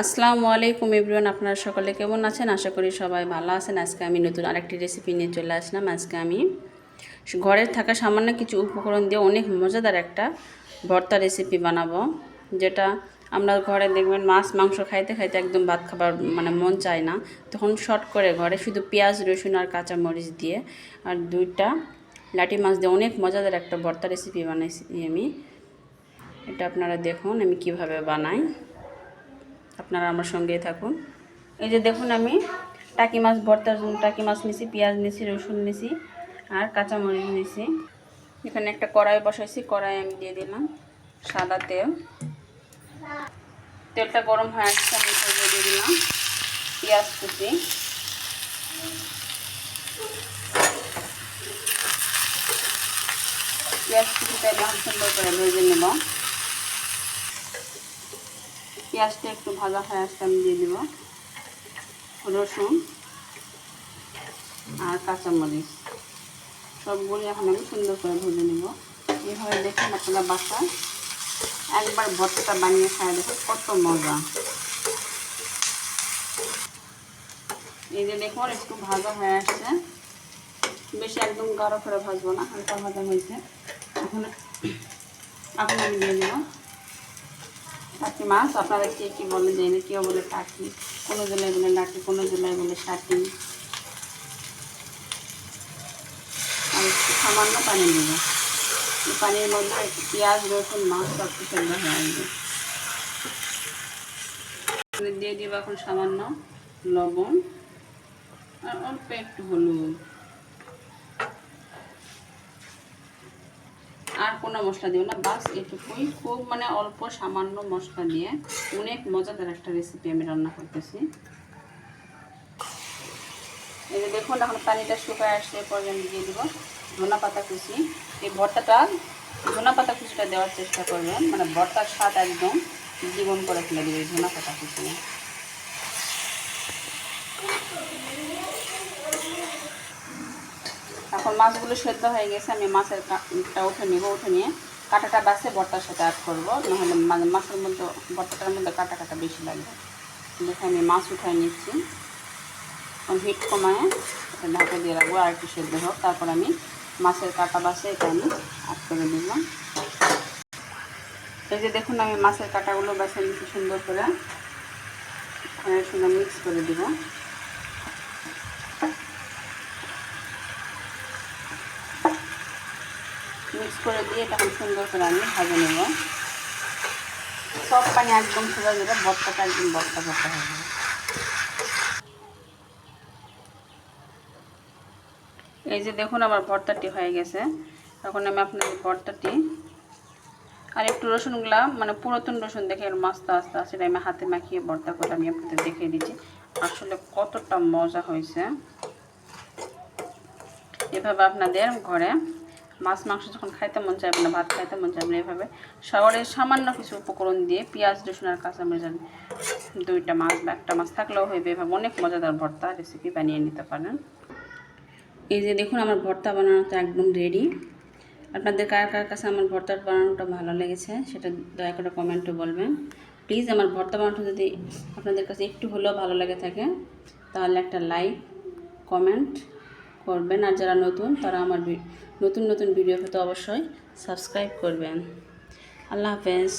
আসসালামু আলাইকুম এভরিওয়ান, আপনারা সকলে কেমন আছেন? আশা করি সবাই ভালো আছেন। আজকে আমি নতুন আরেকটি রেসিপি নিয়ে চলে আসলাম। আজকে আমি ঘরের থাকা সামান্য কিছু উপকরণ দিয়ে অনেক মজাদার একটা ভর্তা রেসিপি বানাবো, যেটা আমরা ঘরে দেখবেন মাছ, মাংস খাইতে খাইতে একদম ভাত খাবার মানে মন চায় না। তখন শর্ট করে ঘরে শুধু পেঁয়াজ, রসুন আর কাঁচা মরিচ দিয়ে আর দুইটা লাটি মাছ দিয়ে অনেক মজাদার একটা ভর্তা রেসিপি বানাইছি আমি। এটা আপনারা দেখুন আমি কীভাবে বানাই। আপনারা আমার সঙ্গেই থাকুন। এই যে দেখুন আমি টাকি মাছ ভর্তার জন্য টাকি মাছ নিছি, পেঁয়াজ নিছি, রসুন নিছি আর কাঁচামরিচ নিছি। এখানে একটা কড়াই বসাইছি, কড়াই আমি দিয়ে দিলাম সাদা তেল। তেলটা গরম হয়ে আসছে, আমি দিয়ে দিলাম পেঁয়াজ কুচি। পেঁয়াজ কুচিটা সুন্দর করে ভেজে নেব। পেঁয়াজটা একটু ভাজা হয়ে আসতে আমি দিয়ে দিব। রসুন আর কাঁচামরিচ। সবগুলি এখন আমি সুন্দর করে ভেজে নেব। এইভাবে দেখুন আপনারা বাসায় একবার ভর্তাটা বানিয়ে খায় দেখুন কত মজা। এই যে দেখুন একটু ভাজা হয়ে আসছে। বেশি একদম গাঢ় করে ভাজবো না, হালকা ভাজা হয়েছে। এখন এখন আমি দিয়ে দেবো। টাকি মাছ, আপনারা কে কী বলে জানি, কেউ বলে টাকি কোনো জেলায় বলে লাকি কোনো জেলায় বলে সাটি আর একটু সামান্য পানি দেব এই পানির মধ্যে একটু পেঁয়াজ, রসুন, মাছ সব কিছু হয়ে দিয়ে দিব এখন সামান্য লবণ, আর অল্প একটু হলুদ। আর কোনো মশলা দিব না, বাস এটুকুই। খুব মানে অল্প সামান্য মশলা দিয়ে অনেক মজাদার একটা রেসিপি আমি রান্না করতেছি। এই যে দেখুন, এখন পানিটা শুকায় আসলে পরে আমি দিয়ে দেবো। ধনা পাতা কুচি। এই ভর্তাটা, ধনা পাতা কুচিটা দেওয়ার চেষ্টা করবেন। মানে ভর্তার স্বাদ একদম জীবন করে ফেলে দেবে ধনা পাতা কুচি এখন মাছগুলো সেদ্ধ হয়ে গেছে, আমি মাছের কাটা উঠে নিব, উঠে নিয়ে কাঁটাটা বাসে বর্তার সাথে অ্যাড করব, নাহলে মাছের মধ্যে, বর্তাটার মধ্যে কাটা কাটা বেশি লাগবে। দেখে আমি মাছ উঠাই নিচ্ছি। হিট কমায় ঢাকা দিয়ে রাখব, আর একটু সেদ্ধ হোক। তারপর আমি মাছের কাটা বাসে এটা আমি অ্যাড করে দিলাম এই যে দেখুন, আমি মাছের কাটাগুলো বাসে নিচ্ছি সুন্দর করে। সুন্দর মিক্স করে দিব। মিক্স করে দিয়ে তখন সুন্দর করে আমি ভাজে নেব। সব পানি একদম সোজা যাবে বট্টাটা একদম বট্টা করতে হবে এই যে দেখুন আমার ভর্তাটি হয়ে গেছে। এখন আমি আপনার ভর্তাটি আর একটু রসুনগুলা মানে পুরাতন রসুন দেখে মাছটা আস্তে আস্তে আমি হাতে মাখিয়ে ভর্তা করে আমি আপনাদের দেখিয়ে দিচ্ছি। আসলে কতটা মজা হয়েছে। এভাবে আপনাদের ঘরে মাছ, মাংস যখন খাইতে মন চাইবে না, ভাত খাইতে মন চাইবে না, এভাবে শহরের সামান্য কিছু উপকরণ দিয়ে পেঁয়াজ, রসুন আর কাঁচামরিচ দুইটা মাছ বা একটা মাছ থাকলেও হইবে, এভাবে অনেক মজাদার ভর্তা রেসিপি বানিয়ে নিতে পারেন। এই যে দেখুন, আমার ভর্তা বানানোটা একদম রেডি আপনাদের কার কার কাছে আমার ভর্তা বানানোটা ভালো লেগেছে, সেটা দয়া করে কমেন্টে বলবেন। প্লিজ আমার ভর্তা বানানোটা যদি আপনাদের কাছে একটু হলেও ভালো লেগে থাকে, তাহলে একটা লাইক কমেন্ট করবেন। আর যারা নতুন, তারা আমার নতুন নতুন ভিডিও পেতে অবশ্যই সাবস্ক্রাইব করবেন। আল্লাহ হাফেজ।